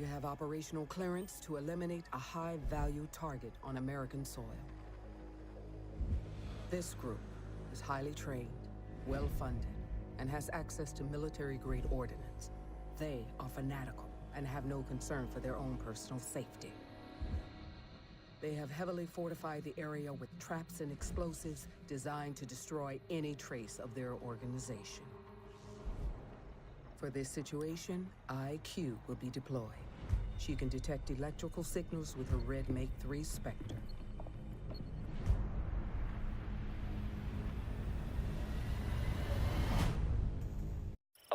You have operational clearance to eliminate a high value target on American soil. This group is highly trained, well funded, and has access to military grade ordnance. They are fanatical and have no concern for their own personal safety. They have heavily fortified the area with traps and explosives designed to destroy any trace of their organization. For this situation, IQ will be deployed. She can detect electrical signals with her Red Make 3 Spectre.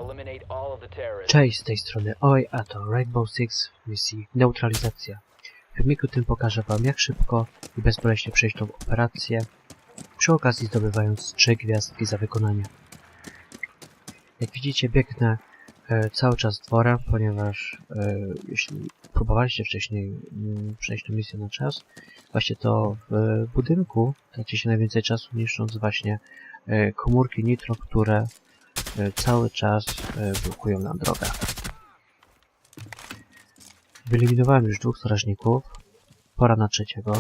Eliminate all of the terrorists. Cześć, z tej strony Oj, a to Rainbow Six w misji Neutralizacja. W filmiku tym pokażę wam jak szybko i bezboleśnie przejść tą operację, przy okazji zdobywając 3 gwiazdki za wykonanie. Jak widzicie biegnę cały czas dworem, ponieważ e, jeśli próbowaliście wcześniej mm, przejść tę misję na czas, właśnie to w budynku traci się najwięcej czasu niszcząc właśnie e, komórki nitro, które e, cały czas e, blokują nam drogę. Wyeliminowałem już dwóch strażników. Pora na trzeciego.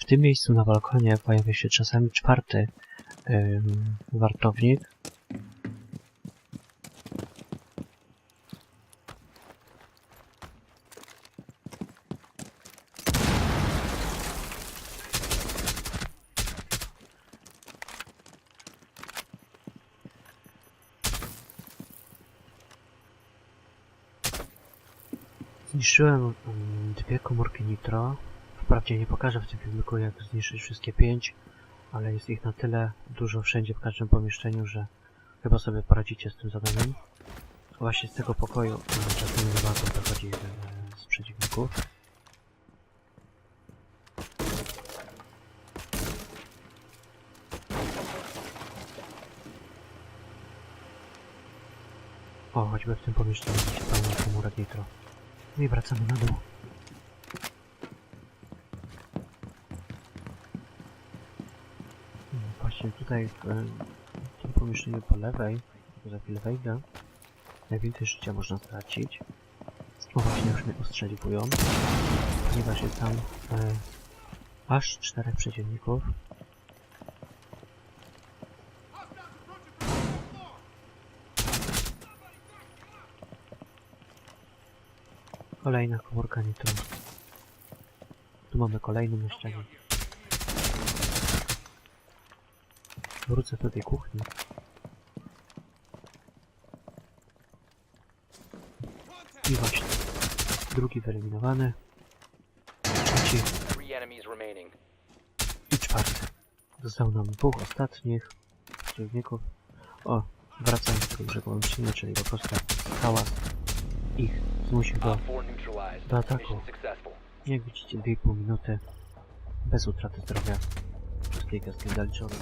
W tym miejscu na balkonie pojawia się czasami czwarty wartownik. Zniszczyłem mm, dwie komórki nitro. Wprawdzie nie pokażę w tym filmiku jak zniszczyć wszystkie pięć, ale jest ich na tyle dużo wszędzie w każdym pomieszczeniu, że chyba sobie poradzicie z tym zadaniem. Właśnie z tego pokoju e, czasami nie bardzo dochodzi e, z przeciwników. O, choćby w tym pomieszczeniu macie pełno komórek nitro. I wracamy na dół. Hmm, Właśnie tutaj w tym pomieszczeniu po lewej, za chwilę wejdę, najwięcej życia można stracić. O właśnie już mnie ostrzeliwują, ponieważ jest tam e, aż czterech przeciwników. Kolejna komórka nitro. Tu mamy kolejny na ścianie. Wrócę do tej kuchni. I właśnie. Drugi wyeliminowany. Trzeci i czwarty. Zostało nam dwóch ostatnich przeciwników. O, wracam do tego brzegu odcinek, czyli po prostu hałas ich 4 neutralized. Do ataku. Jak widzicie, 2,5 minuty bez utraty zdrowia. Wszystkie gwiazdki zaliczone.